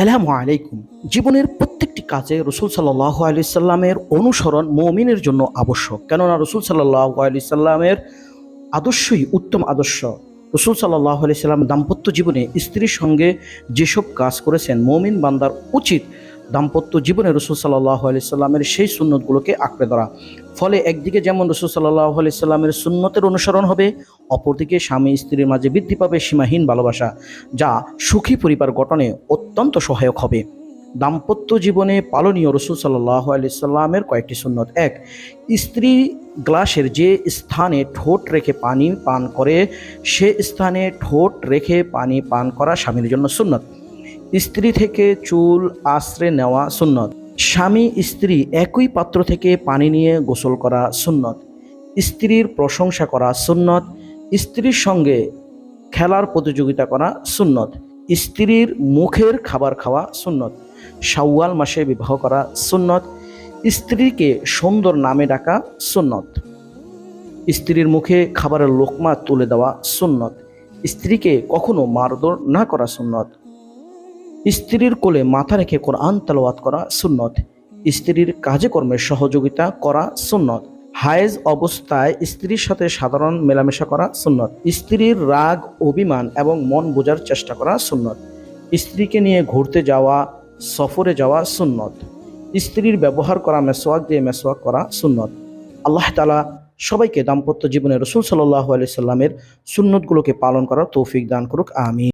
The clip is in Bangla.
আসসালামু আলাইকুম। জীবনের প্রত্যেকটি কাজে রসুল সাল্লাহ আলি সাল্লামের অনুসরণ মমিনের জন্য আবশ্যক। কেননা রসুল সাল্লাহ আলি সাল্লামের আদর্শই উত্তম আদর্শ। রসুল সাল্লাহ আলি সাল্লাম দাম্পত্য জীবনে স্ত্রীর সঙ্গে যেসব কাজ করেছেন, মমিন বান্দার উচিত দাম্পত্য জীবনে রসুল সাল্লাহ আলি সাল্লামের সেই সুন্নতগুলোকে আঁকড়ে ধরা। ফলে একদিকে যেমন রসুল সাল্লাহ আলি সাল্লামের সুন্নতের অনুসরণ হবে, অপরদিকে স্বামী স্ত্রীর মাঝে বৃদ্ধি পাবে সীমাহীন ভালোবাসা, যা সুখী পরিবার গঠনে অত্যন্ত সহায়ক হবে। দাম্পত্য জীবনে পালনীয় রসুল সাল্লাহ আলি সাল্লামের কয়েকটি সুন্নত। এক, স্ত্রী গ্লাসের যে স্থানে ঠোঁট রেখে পানি পান করে, সে স্থানে ঠোঁট রেখে পানি পান করা স্বামীর জন্য সুন্নত। স্ত্রী থেকে চুল আশ্রে নেওয়া সুন্নত। স্বামী স্ত্রী একই পাত্র থেকে পানি নিয়ে গোসল করা সুন্নত। স্ত্রীর প্রশংসা করা সুন্নত। স্ত্রীর সঙ্গে খেলার প্রতিযোগিতা করা সুন্নত। স্ত্রীর মুখের খাবার খাওয়া সুন্নত। শাওয়াল মাসে বিবাহ করা সুন্নত। স্ত্রীকে সুন্দর নামে ডাকা সুন্নত। স্ত্রীর মুখে খাবারের লোকমা তুলে দেওয়া সুন্নত। স্ত্রীকে কখনো মারধর না করা সুন্নত। স্ত্রীর কোলে মাথা রেখে কোরআন তালাওয়াত করা সুন্নত। স্ত্রীর কাজে কর্মে সহযোগিতা করা সুন্নত। হায়েজ অবস্থায় স্ত্রীর সাথে সাধারণ মেলামেশা করা সুন্নত। স্ত্রীর রাগ, অভিমান এবং মন বোঝার চেষ্টা করা সুন্নত। স্ত্রীকে নিয়ে ঘুরতে যাওয়া, সফরে যাওয়া সুন্নত। স্ত্রীর ব্যবহার করা মেসোয়াক দিয়ে মেসোয়াক করা সুন্নত। আল্লাহ তালা সবাইকে দাম্পত্য জীবনে রসুল সাল্লাহ আলি সাল্লামের সুন্নতগুলোকে পালন করার তৌফিক দান করুক আমি